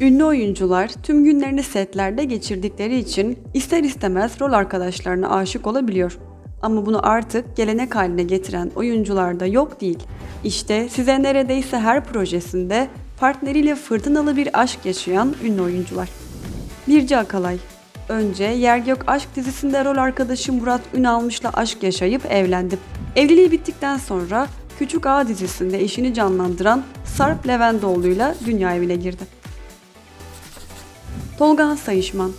Ünlü oyuncular tüm günlerini setlerde geçirdikleri için ister istemez rol arkadaşlarına aşık olabiliyor. Ama bunu artık gelenek haline getiren oyuncularda yok değil. İşte size neredeyse her projesinde partneriyle fırtınalı bir aşk yaşayan ünlü oyuncular. Birce Akalay Önce Yer Gök Aşk dizisinde rol arkadaşı Murat Ünalmış'la aşk yaşayıp evlendi. Evliliği bittikten sonra Küçük Ağa dizisinde eşini canlandıran Sarp Leventoğlu'yla dünya evine girdi. Tolga Sayışman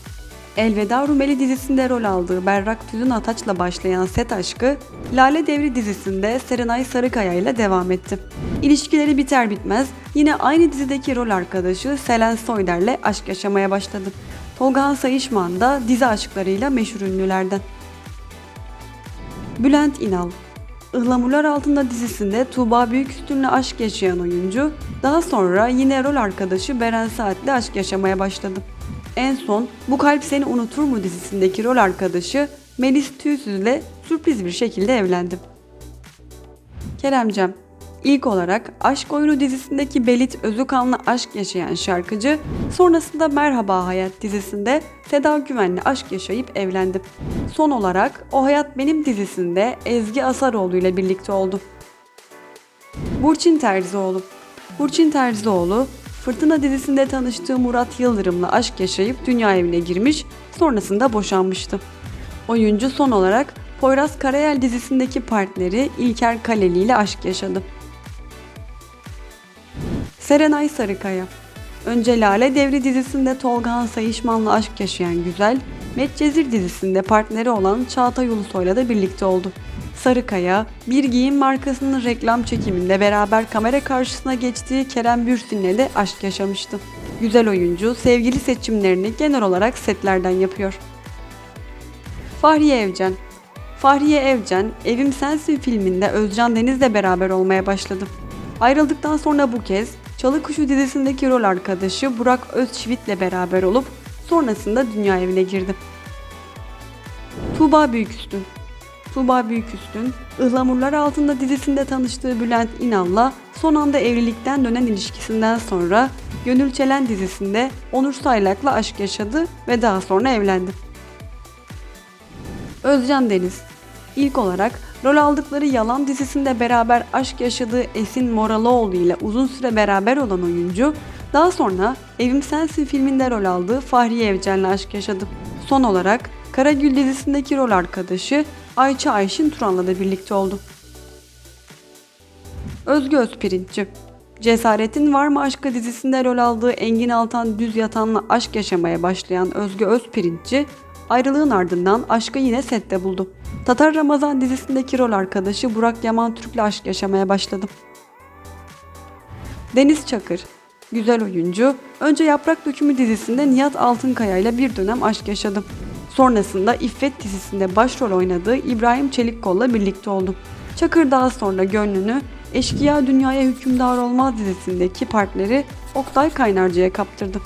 Elveda Rumeli dizisinde rol aldığı Berrak Tüzün Ataç'la başlayan set aşkı, Lale Devri dizisinde Serenay Sarıkaya ile devam etti. İlişkileri biter bitmez yine aynı dizideki rol arkadaşı Selen Soyder'le aşk yaşamaya başladı. Tolga Sayışman da dizi aşklarıyla meşhur ünlülerden. Bülent İnal Ihlamurlar Altında dizisinde Tuğba Büyüküstün'le aşk yaşayan oyuncu, daha sonra yine rol arkadaşı Beren Saat'le aşk yaşamaya başladı. En son Bu Kalp Seni Unutur mu dizisindeki rol arkadaşı Melis Tüysüz'le sürpriz bir şekilde evlendi. Keremcem İlk olarak Aşk Oyunu dizisindeki Belit Özükan'la aşk yaşayan şarkıcı, sonrasında Merhaba Hayat dizisinde Seda Güven'le aşk yaşayıp evlendi. Son olarak O Hayat Benim dizisinde Ezgi Asaroğlu ile birlikte oldu. Burçin Terzioğlu Burçin Terzioğlu, Fırtına dizisinde tanıştığı Murat Yıldırım'la aşk yaşayıp dünya evine girmiş, sonrasında boşanmıştı. Oyuncu son olarak Poyraz Karayel dizisindeki partneri İlker Kaleli ile aşk yaşadı. Serenay Sarıkaya Önce Lale Devri dizisinde Tolgahan Sayışman'la aşk yaşayan Güzel, Medcezir dizisinde partneri olan Çağatay Ulusoy'la da birlikte oldu. Sarıkaya, bir giyim markasının reklam çekiminde beraber kamera karşısına geçtiği Kerem Bürsin'le de aşk yaşamıştı. Güzel oyuncu sevgili seçimlerini genel olarak setlerden yapıyor. Fahriye Evcen Fahriye Evcen, Evim Sensin filminde Özcan Deniz'le beraber olmaya başladı. Ayrıldıktan sonra bu kez Çalı Kuşu dizisindeki rol arkadaşı Burak Özçivit'le beraber olup sonrasında dünya evine girdi. Tuğba Büyüküstün Tuğba Büyüküstün, Ihlamurlar Altında dizisinde tanıştığı Bülent İnal'la son anda evlilikten dönen ilişkisinden sonra Gönül Çelen dizisinde Onur Saylak'la aşk yaşadı ve daha sonra evlendi. Özcan Deniz İlk olarak rol aldıkları Yalan dizisinde beraber aşk yaşadığı Esin Moraloğlu ile uzun süre beraber olan oyuncu, daha sonra Evim Sensin filminde rol aldığı Fahriye Evcen'le aşk yaşadı. Son olarak Karagül dizisindeki rol arkadaşı Ayça Ayşin Turan'la da birlikte oldu. Özgü Özpirinççi Cesaretin Var mı Aşkı dizisinde rol aldığı Engin Altan Düz Yatan'la aşk yaşamaya başlayan Özgü Özpirinççi, ayrılığın ardından aşkı yine sette buldu. Tatar Ramazan dizisindeki rol arkadaşı Burak Yaman Türk'le aşk yaşamaya başladı. Deniz Çakır Güzel oyuncu, önce Yaprak Dökümü dizisinde Nihat Altınkaya ile bir dönem aşk yaşadı. Sonrasında İffet dizisinde başrol oynadığı İbrahim Çelikkol'la birlikte oldu. Çakır daha sonra gönlünü Eşkıya Dünyaya Hükümdar Olmaz dizisindeki partneri Oktay Kaynarca'ya kaptırdı.